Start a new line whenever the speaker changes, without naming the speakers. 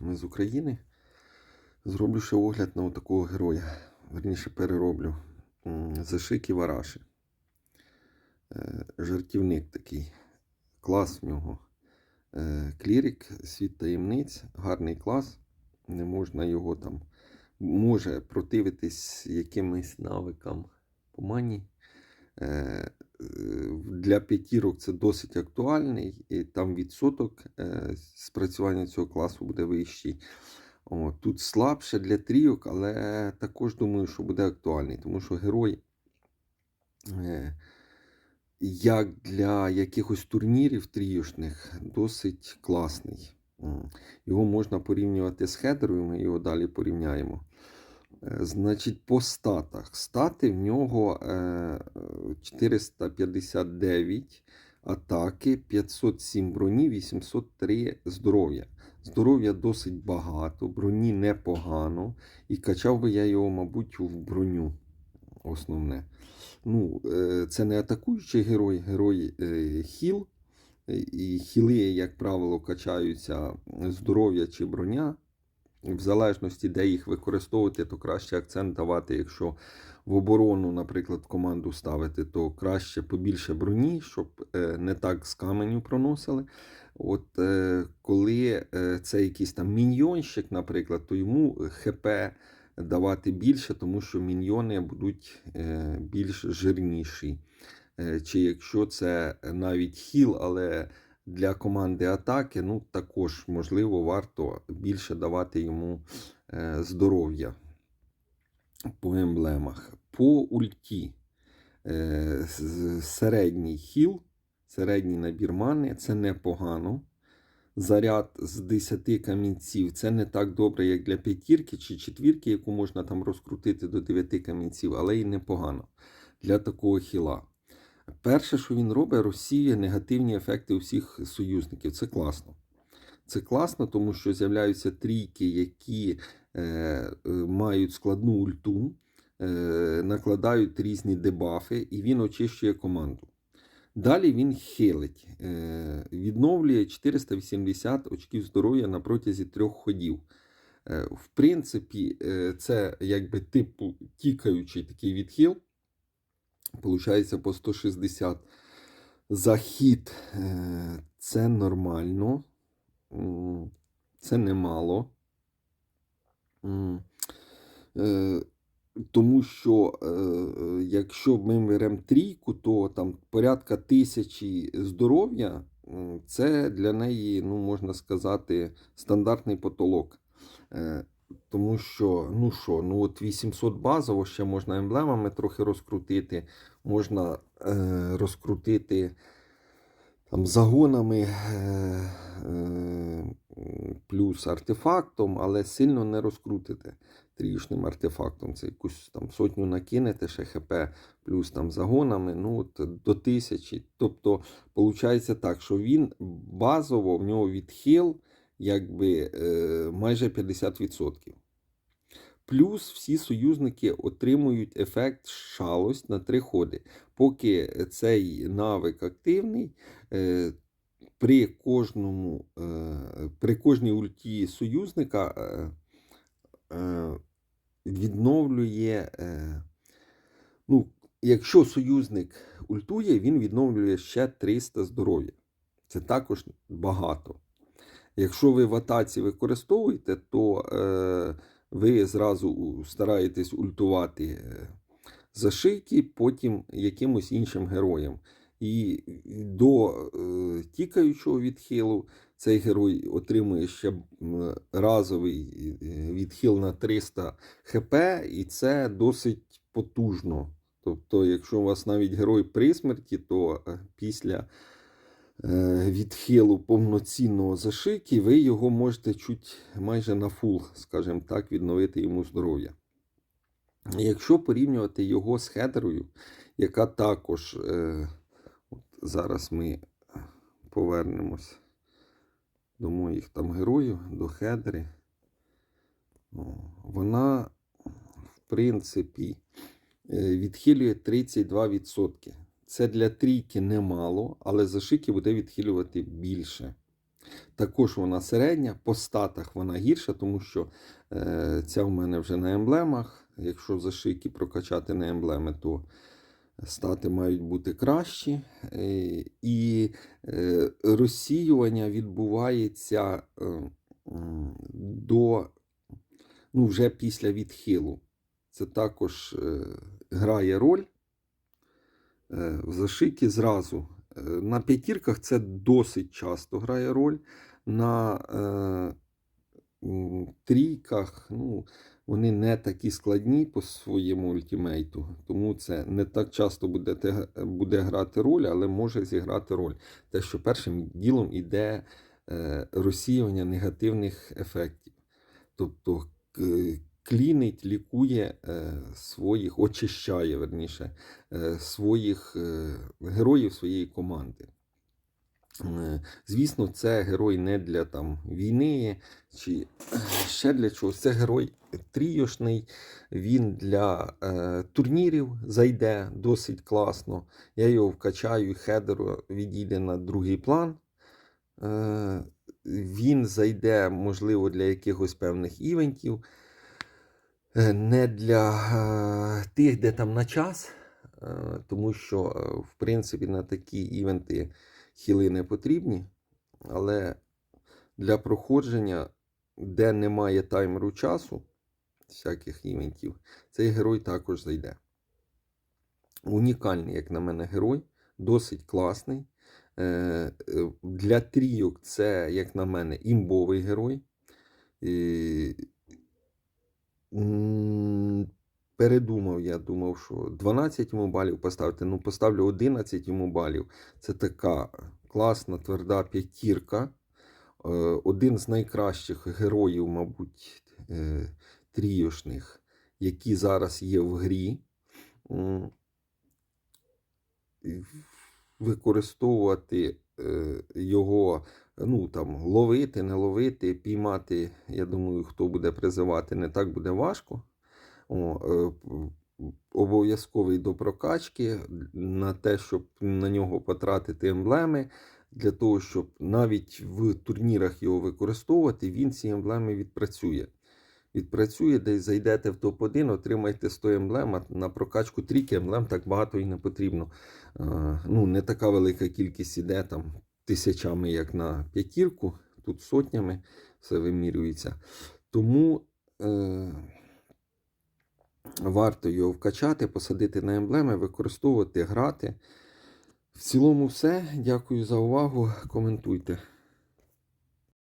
Ми з України. Зроблю ще огляд на такого героя. Верніше перероблю. М, Зашик і Е, Жартівник такий. Клас в нього. Е, Клірік, світ таємниць, гарний клас. Не можна його там. Може противитись якимось навикам по мані. Е, Для п'ятірок це досить актуальний, і там відсоток е, спрацювання цього класу буде вищий. О, тут слабше для трійок, але також думаю, що буде актуальний, тому що герой, е, як для якихось турнірів трійошних, досить класний. Його можна порівнювати з хедерою, ми його далі порівняємо. Е, Значить, по статах. Стати в нього е, 459 атаки, 507 броні, 803 здоров'я. Здоров'я досить багато, броні непогано. І качав би я його, мабуть, в броню. Основне. Ну, е, це не атакуючий герой, герой е, хіл. І хіли, як правило, качаються здоров'я чи броня. В залежності, де їх використовувати, то краще акцент давати. Якщо в оборону, наприклад, команду ставити, то краще побільше броні, щоб е, не так з каменю проносили. От е, коли е, це якийсь там міньйонщик, наприклад, то йому ХП давати більше, тому що міньйони будуть більш жирніші. Чи якщо це навіть хіл, але для команди атаки, ну також можливо варто більше давати йому е, здоров'я по емблемах. По ульті е, середній хіл, середній набір мани це непогано. Заряд з 10 камінців це не так добре, як для п'ятірки чи четвірки, яку можна там розкрутити до 9 камінців, але і непогано для такого хіла. Перше, що він робить, розсіює негативні ефекти усіх союзників. Це класно. Це класно, тому що з'являються трійки, які е, е, мають складну ульту, е, накладають різні дебафи, і він очищує команду. Далі він хилить, е, відновлює 480 очків здоров'я на протязі трьох ходів. Е, в принципі, е, це якби типу тікаючий такий відхил. Получається по 160 захід. Е, Це нормально. Це немало. Е, Тому що е, якщо ми беремо трійку, то там порядка тисячі здоров'я це для неї, ну, можна сказати, стандартний потолок. Тому що, ну що, ну от 800 базово ще можна емблемами трохи розкрутити, можна е, розкрутити там загонами е, е, плюс артефактом, але сильно не розкрутите трішним артефактом. Це якусь там сотню накинете, ще ХП, плюс там загонами, ну от до тисячі. Тобто, виходить так, що він базово в нього відхил якби е, майже 50%. Плюс всі союзники отримують ефект шалость на три ходи. Поки цей навик активний, е, при кожному, е, при кожній ульті союзника відновлює. Ну, якщо союзник ультує, він відновлює ще 300 здоров'я. Це також багато. Якщо ви в атаці використовуєте, то е, ви зразу стараєтесь ультувати е, зашийки, потім якимось іншим героям. І до е, тікаючого відхилу цей герой отримує ще разовий е, відхил на 300 хп, і це досить потужно. Тобто, якщо у вас навіть герой при смерті, то е, після відхилу повноцінного зашики, ви його можете чуть майже на фул, скажімо так, відновити йому здоров'я. Якщо порівнювати його з хедерою, яка також е, от зараз ми повернемось до моїх там героїв, до хедери, вона, в принципі, е, відхилює 32%. Це для трійки немало, але зашики буде відхилювати більше. Також вона середня, по статах вона гірша, тому що е, ця в мене вже на емблемах. Якщо зашийки прокачати на емблеми, то стати мають бути кращі. Е, і е, розсіювання відбувається е, до, ну, вже після відхилу. Це також е, грає роль. Е, в зашиті зразу. Е, На п'ятірках це досить часто грає роль. На е, трійках ну, вони не такі складні по своєму ультимейту, тому це не так часто буде, буде грати роль, але може зіграти роль. Те, що першим ділом іде е, розсіювання негативних ефектів. Тобто клінить, лікує е, своїх, очищає верніше, е, своїх е, героїв своєї команди. Звісно, це герой не для там, війни чи ще для чогось. Це герой трійошний, він для е, турнірів зайде досить класно. Я його вкачаю, і хедеро відійде на другий план. Е, він зайде, можливо, для якихось певних івентів. Е, Не для е, тих, де там на час, е, тому що, в принципі, на такі івенти хіли не потрібні. Але для проходження, де немає таймеру часу, всяких івентів, цей герой також зайде. Унікальний, як на мене, герой, досить класний. Для трійок це, як на мене, імбовий герой. Передумав, я думав, що 12 йому балів поставити. Ну, поставлю 11 йому балів. Це така класна, тверда п'ятірка. Е, Один з найкращих героїв, мабуть, е, трійошних, які зараз є в грі. Використовувати е, його, ну там, ловити, не ловити, піймати. Я думаю, хто буде призивати, не так буде важко. О, е, обов'язковий до прокачки на те, щоб на нього потратити емблеми, для того, щоб навіть в турнірах його використовувати, він ці емблеми відпрацює. Відпрацює, десь зайдете в топ-1, отримаєте 100 емблем, а на прокачку трійки емблем так багато і не потрібно. Е, Ну, не така велика кількість іде там тисячами, як на п'ятірку, тут сотнями все вимірюється. Тому. Е, Варто його вкачати, посадити на емблеми, використовувати, грати. В цілому все. Дякую за увагу. Коментуйте.